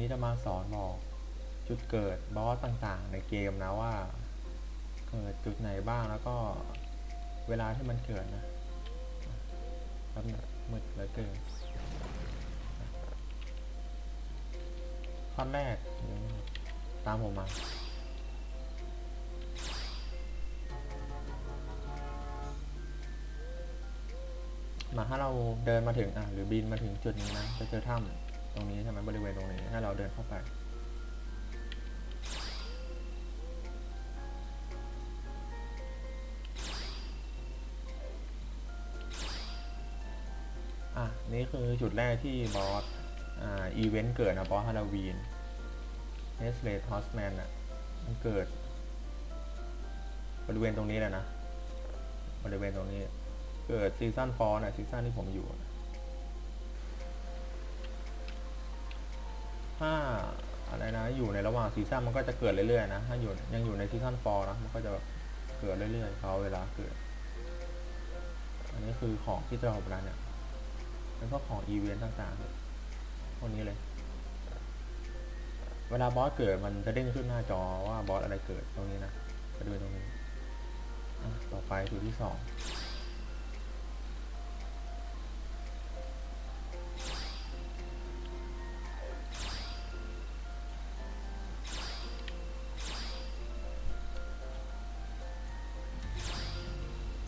นี้จะมาสอนบอกจุดเกิดบอสต่างๆ ในเกมนะว่า เกิดจุดไหนบ้างแล้วก็เวลาที่มันเกิดนะแป๊บนึงมืดเหลือเกินขั้นแรกตามผมมามาถ้าเราเดินมาถึงอะหรือบินมาถึงจุดนี้นะจะเจอถ้ำ ตรงนี้ใช่ไหมบริเวณตรงนี้ให้เราเดินเข้าไป อะ นี่คือจุดแรกที่บอส อ่า อีเวนต์เกิดนะบอสฮาโลวีนเนสเลทฮอสแมนอะ มันเกิด บริเวณตรงนี้แหละนะ บริเวณตรงนี้ เกิดซีซั่นฟอร์นะซีซั่นที่ผมอยู่นะ ถ้าอะไรนะ อยู่ในระหว่างซีซั่นมันก็จะเกิดเรื่อยๆนะ ถ้าอยู่ยังอยู่ในซีซั่นฟอร์นะ มันก็จะเกิดเรื่อยๆเขาเวลาเกิด อันนี้คือของที่เราเวลาเนี่ยเป็นพวก็ของอีเวนต์ต่างๆพวกนี้เลย เวลาบอสเกิดมันจะเด้งขึ้นหน้าจอว่าบอสอะไรเกิดตรงนี้นะไปดูตรงนี้ ต่อไปจุดที่สอง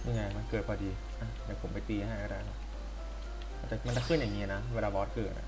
นี่ไงมันเกิดพอดีเดี๋ยวผมไปตีให้ก็ได้ครับมันจะมันจะขึ้นอย่างนี้นะ เวลาบอสเกิดอะ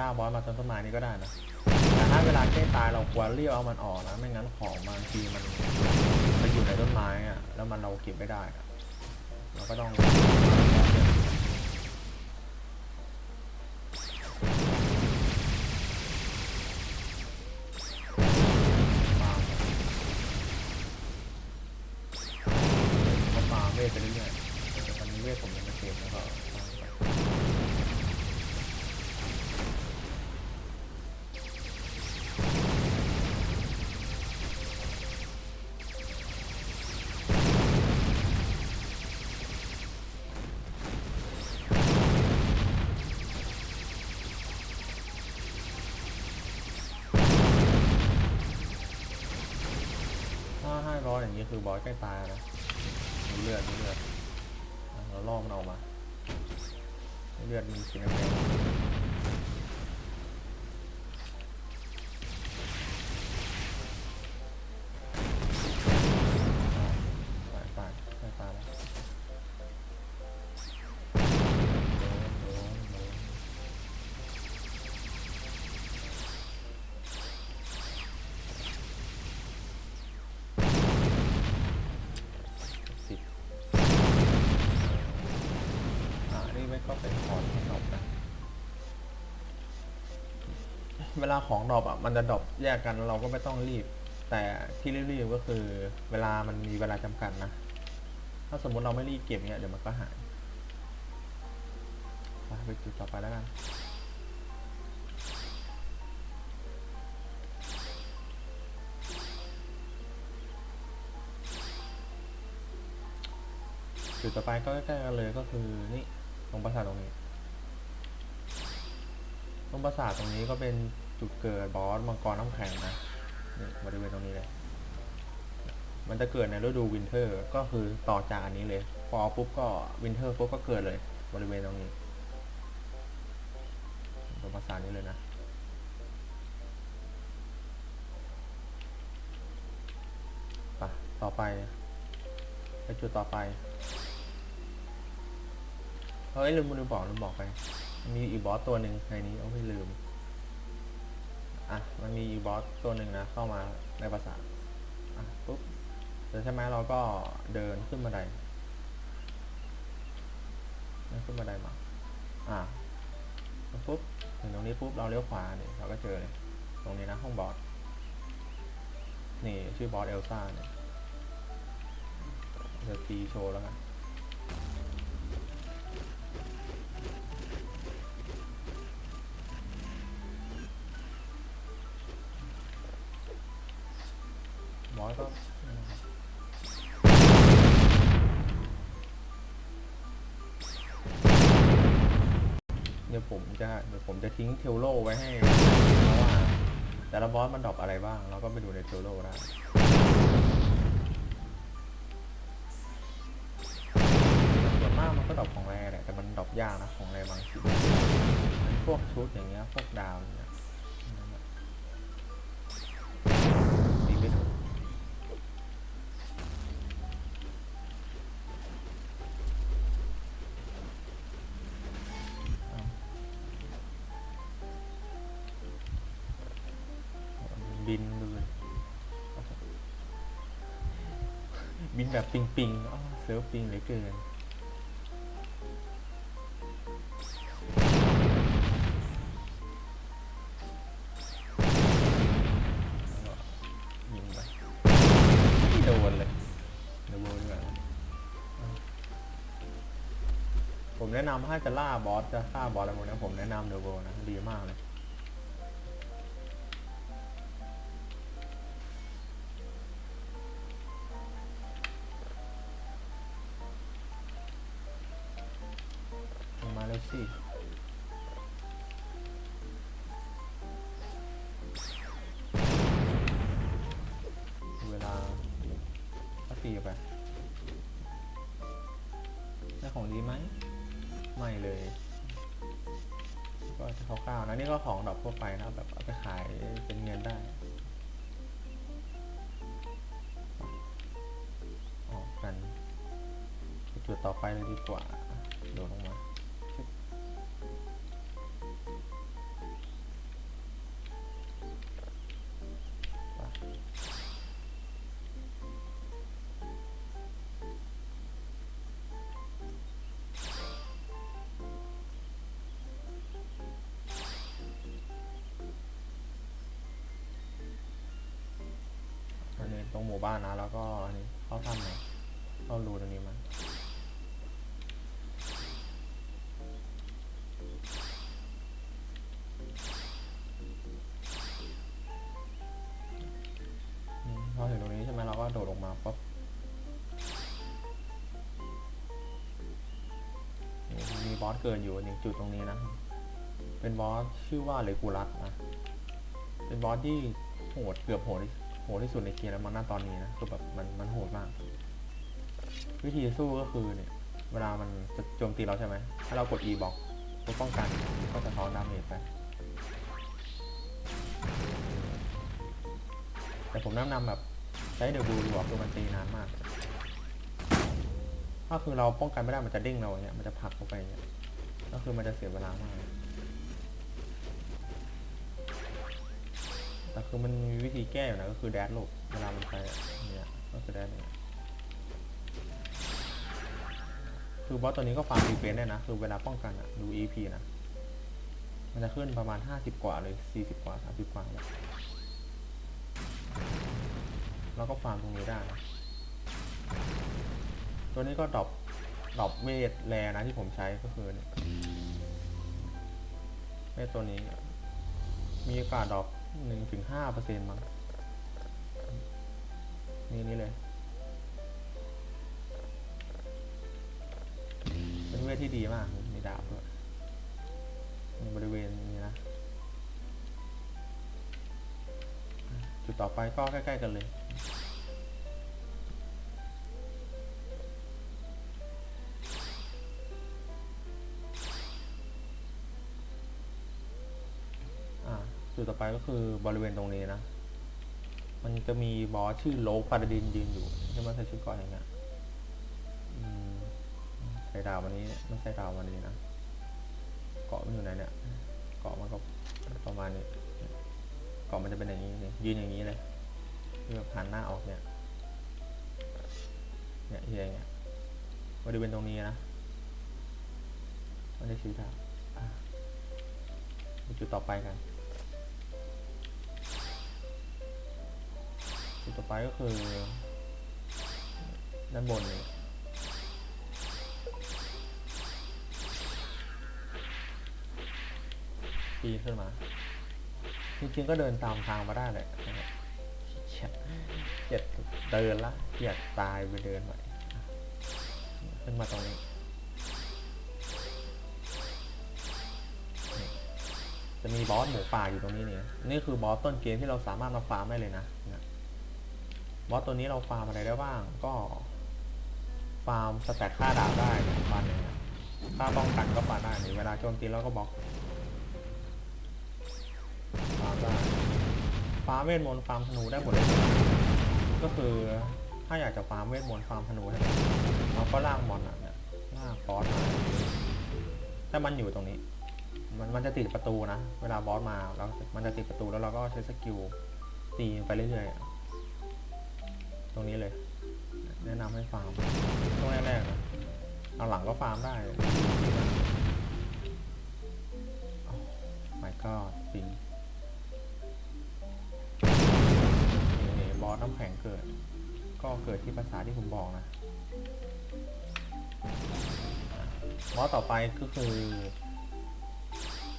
ล่าบอสมาต้นต้นไม้นี่ก็ได้นะแต่ถ้าเวลาใกล้ตายเราควรเรีบเอามันออกนะ ไม่งั้นของบางทีมันมันอยู่ในต้นไม้อะแล้วมันเราเก็บไม่ได้อะเราก็ต้องก็ฟาเวทไปเรื่อยๆแต่ตอนนี้เวทผมยังไม่เต็มแล้วก็ คือบอสใกล้ตายนะมีเลือดมีเลือดเราล่อมันออกมา เลือดมีสีแดง นี่ไม่ก็เป็นของที่ดรอปนะเวลาของดรอปอะมันจะดรอปแยกกันเราก็ไม่ต้องรีบ แต่ที่รีบๆก็คือเวลามันมีเวลาจำกัดนะ ถ้าสมมติเราไม่รีบเก็บเนี้ยเดี๋ยวมันก็หายไปไปจุดต่อไปแล้วกันจุดต่อไปก็ใกล้ๆกันเลยก็คือนี่ ตรงปราสาทตรงนี้ ตรงปราสาทตรงนี้ก็เป็นจุดเกิดบอสมังกรน้ำแข็งนะนี่บริเวณตรงนี้เลย มันจะเกิดในฤดูวินเทอร์ ก็คือต่อจากอันนี้เลยฟอปุ๊บก็วินเทอร์ปุ๊บก็เกิดเลย บริเวณตรงนี้ ตรงภาษาทนี้เลยนะไปต่อไปไปจุดต่อไป เฮ้ยลืมลืมบอกลืมบอกไป มีอีบอสตัวหนึ่งในนี้เอาไม่ลืม อะ มันมีอีบอสตัวหนึ่งนะ เข้ามาในภาษาอะปุ๊บเดี๋ยวใช่ไหมเราก็เดินขึ้นบันไดขึ้นบันไดมา อะปุ๊บถึงตรงนี้ปุ๊บเราเลี้ยวขวาเนี่ยเราก็เจอเลยตรงนี้นะห้องบอสนี่ชื่อบอสเอลซ่าเนี่ยเดี๋ยวตีโชว์แล้วกัน บอก็เดี๋ยวผมจะเดี๋ยวผมจะทิ้งเทลโลไว้ให้เพราะว่าแต่ละบอสมันดรอปอะไรบ้าง เราก็ไปดูในเทลโลได้ส่วนมากมันก็ดรอปของแรแหละแต่มันดรอปยากนะของแรบางชิ้นพวกชุดอย่างเงี้ยพวกดาว บินดูเลยบินแบบปิงปิงๆอ้อเซิร์ฟปิงเหลือเกินยิงไปไม่โดนเลยเดวโบดีกว่าผมแนะนำถ้าจะล่าบอสจะฆ่าบอสอะไรพวกนี้ผมแนะนำเดวโบนะดีมากเลย เลย ก็จะคร่าวๆนะนี่ก็ของดอกทั่วไปนะแบบเอาไปขายเป็นเงินได้ออกกันจุดต่อไปเลยดีกว่าโดดลงมา ตรงหมู่บ้านนะ แล้วก็อันนี้เข้าถ้ำหน่เข้ารูตรงนี้มันพอถึงตรงนี้ใช่ไหมเราก็โดดลงมาปุ๊บมีบอสเกินอยู่หนึ่งจุดตรงนี้นะ เป็นบอสชื่อว่าเลกูลัสนะ เป็นบอสที่โหดเกือบโหดที่ โหดที่สุดในเกมแล้วมันณตอนนี้นะคือแบบมันมันโหดมาก วิธีสู้ก็คือเนี่ยเวลามันจะโจมตีเราใช่ไหมถ้าเรากด E บอกเพื่อป้องกันก็จะท้อนดาเมจไปแต่ผมแนะนำแบบใช้เดอบูดีกว่าคือมันตีนานมาก ถ้าคือเราป้องกันไม่ได้มันจะเด้งเราเงี้ยมันจะผลักเข้าไปเงี้ยก็คือมันจะเสียเวลามาก แต่คือมันมีวิธีแก้อยู่นะก็คือแดดหลบเวลามันไปอะอย่างเนี่ยก็คือแดดเนี่ยคือบอสตัวนี้ก็ฟาร์มดีเฟนได้นะ คือเวลาป้องกันอะดู EP นะ มันจะขึ้นประมาณ 50 กว่าเลย40 กว่า 30 กว่าแล้วเราก็ฟาร์มตรงนี้ได้นะตัวนี้ก็ดรอปดรอปเวทแรนะที่ผมใช้ก็คือเนี่ยเวทตัวนี้ มีโอกาสดรอป หนึ่งถึงห้าเปอร์เซ็นต์มั้งนี่นี่เลยเป็นเวทที่ดีมาก มีดาบด้วยบริเวณนี้นะ จุดต่อไปก็ใกล้ ๆ กันเลย จุดต่อไปก็คือบริเวณตรงนี้นะ มันจะมีบอสชื่อโลกพาราดินยืนอยู่ที่มันใส่ชุดกราะอย่างเงี้ยใส่ดาววันนี้มันใส่ดาววันนี้นะ เกาะมันอยู่ไหนเนี่ย เกาะมันก็ประมาณนี้ เกาะมันจะเป็นอย่างนี้นี่ยืนอย่างนี้เลยที่แบบหันหน้าออกเนี่ย เนี่ยที่อย่างเงี้ยบริเวณตรงนี้นะมันจะชี้ดาวอะไปจุดต่อไปกัน จุดต่อไปก็คือ ด้านบนนี่ปีนขึ้นมา จริงๆก็เดินตามทางมาได้แหละนะครับเกียจเกียจเดินละเกียจตายไปเดินใหม่ขึ้นมาตรงนี้จะมีบอสหมูป่าอยู่ตรงนี้เนี่ย นี่คือบอสต้นเกมที่เราสามารถมาฟาร์มได้เลยนะ บอสตัวนี้เราฟาร์มอะไรได้บ้าง ก็ ฟาร์มสแตทค่าดาบได้เนี่ยประมาณนี้นะถ้าป้องกันก็ฟาร์มได้เนี่ยเวลาโจมตีแล้วก็บล็อกฟาร์มได้ฟาร์มเวทมนต์ฟาร์มธนูได้หมดเลยก็คือถ้าอยากจะฟาร์มเวทมนต์ฟาร์มธนูใช่ไหมเราก็ล่างมอนอะเนี่ยล่างบอสถ้ามันอยู่ตรงนี้ มันมันจะติดประตูนะ เวลาบอสมาแล้วมันจะติดประตูแล้วเราก็ใช้สกิลตีไปเรื่อยๆ รงนี้เลย แนะนำให้ฟาร์มช่วงแรกๆนะเอาหลังก็ฟาร์มได้ไม่ก็ปิงนี่บอสน้ำแข็งเกิด ก็เกิดที่ภาษาที่ผมบอกนะบอสต่อไปก็คือ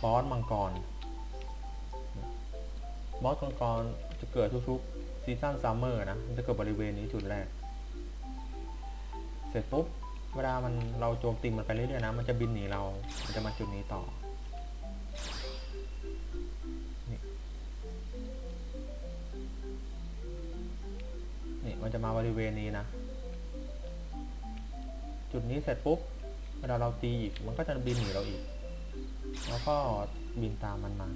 บอสมังกรบอสมังกรจะเกิดทุกๆ ซีซั่นซัมเมอร์นะมันจะเกิดบริเวณนี้จุดแรก เสร็จปุ๊บ เวลามันเราโจมตีมันไปเรื่อยๆนะ มันจะบินหนีเรา มันจะมาจุดนี้ต่อนี่นี่มันจะมาบริเวณนี้นะ จุดนี้เสร็จปุ๊บเวลาเราตีอีก มันก็จะบินหนีเราอีก แล้วก็บินตามมันมา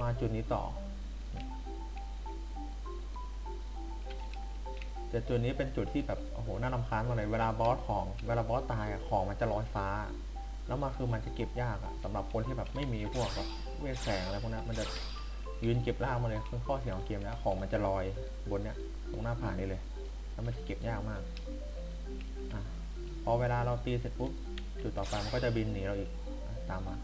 มาจุดนี้ต่อแต่จุดนี้เป็นจุดที่แบบโอ้โหน่ารำคาญมากเลยเวลาบอสของเวลาบอสตายอะของมันจะลอยฟ้า แล้วมาคือมันจะเก็บยากอะสำหรับคนที่แบบไม่มีพวกแบบเวทแสงอะไรพวกนั้นมันจะยืนเก็บล่างมาเลยคือข้อเสียของเกมแล้วของมันจะลอยบนเนี้ยตรงหน้าผานี่เลย แล้วมันจะเก็บยากมากอพอเวลาเราตีเสร็จปุ๊บจุดต่อไปมันก็จะบินหนีเราอีกอตามมา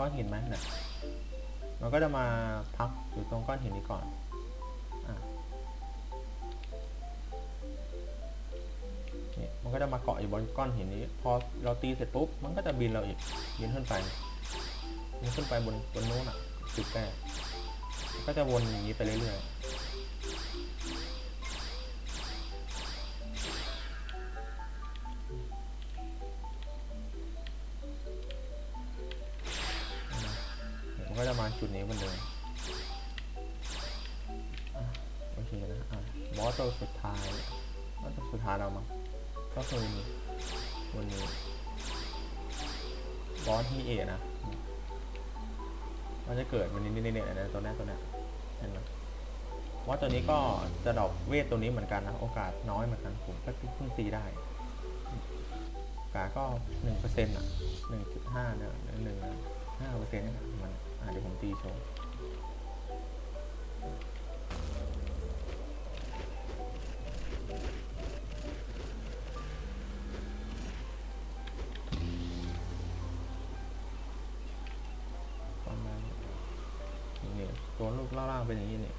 ก้อนหินไหมเนี่ยมันก็จะมาพักอยู่ตรงก้อนหินนี้ก่อนอะเนี่ยมันก็จะมาเกาะอยู่บนก้อนหินนี้ พอเราตีเสร็จปุ๊บ มันก็จะบินเราอีก บินขึ้นไปบินขึ้นไปบนบนนู้นอะจุดแรกก็จะวนอย่างนี้ไปเรื่อยๆ ก็จะมาจุดนี้เหมือนเดิมโอเคนะอะบอสตัวสุดท้ายบอสตัวสุดท้ายแล้วมั้งก็คือวันนี้บอสที่เอนะมันจะเกิดวันนี้นี่เนี่ยนตัวนี้ตัวเนี้ยเห็นไหมว่าตัวนี้ก็จะดอกเวทตัวนี้เหมือนกันนะ โอกาสน้อยเหมือนกันผมก็เพิ่งตีได้โอกาสก็หนึ่งเปอร์เซ็นต์อะหนึ่งจุดห้าเนี่ยหนึ่งห้าเปอร์เซ็นต์นี่ยมัน อ่าเดี๋ยวผมตีโชว์ประมาณนี้นี่ตัวลูกล่างๆเป็นอย่างนี้นี่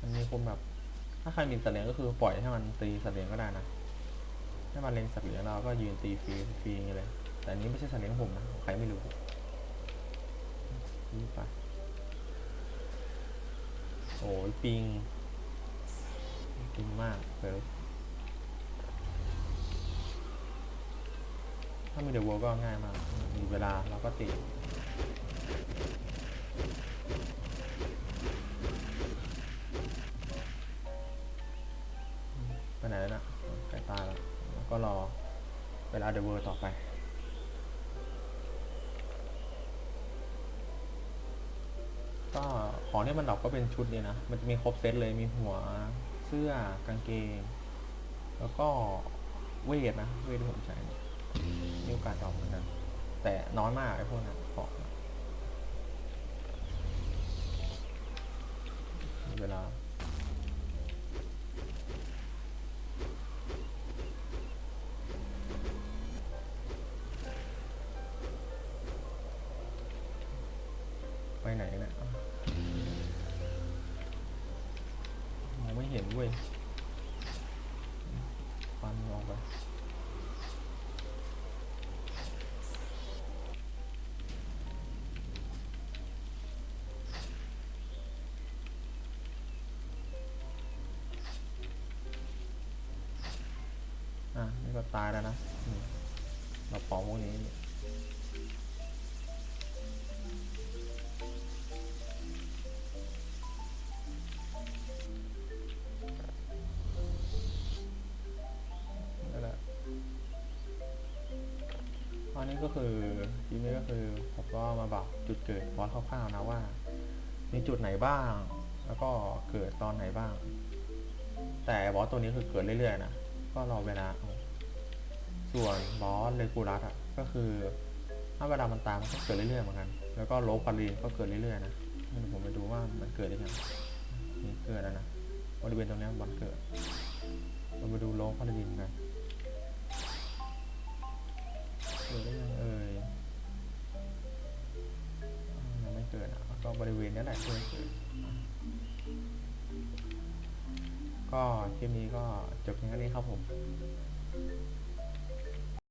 มันมีคนแบบ ถ้าใครมีสัตว์เลี้ยงก็คือปล่อยให้มันตีสัตว์เลี้ยงก็ได้นะ ถ้ามันเลี้ยงสัตว์เลี้ยงเราก็ยืนตีฟรีฟรีอย่างนี้เลย แต่อันนี้ไม่ใช่สัตว์เลี้ยงผมนะใครไม่รู้นี่ไปโอ้ยปิงปิงมากเลยถ้ามีเดอะวอลก็ง่ายมาก มีเวลาเราก็ตี เวลาเดอะเวอร์ต่อไป ก็ของที่มันดรอกก็เป็นชุดนี้นะ มันจะมีครบเซตเลยมีหัวเสื้อกางเกง แล้วก็เวทนะ เวทที่ผมใช้นมีโอกาสดรอกเหมือนกัน แต่น้อยมากไอ้พวกนั้นของเวลา เว้ยฟันออกไปอะนี่ก็ตายแล้วนะเราปองพวกนี้ ก็คือทีนี้ก็คือผมก็มาบอกจุดเกิดบอสคร่าวๆนะว่า มีจุดไหนบ้าง แล้วก็เกิดตอนไหนบ้าง แต่บอสตัวนี้คือเกิดเรื่อยๆนะก็รอเวลาส่วนบอสเลกูรัสอะก็คือถ้าเวลามันตามมันก็เกิดเรื่อยๆเหมือนกัน แล้วก็โลกปารีนก็เกิดเรื่อยๆนะผมไปดูว่ามันเกิดได้ยังนี่เกิดแล้วนะบริเวณตรงนี้มันเกิดเรามาดูโลกพาราดินกัน เกิดได้ยังเอ่ยยังไม่เกิดอะก็บริเวณนี้แหละที่มันเกิดก็คลิปนี้ก็จบเพียงแค่นี้ครับผม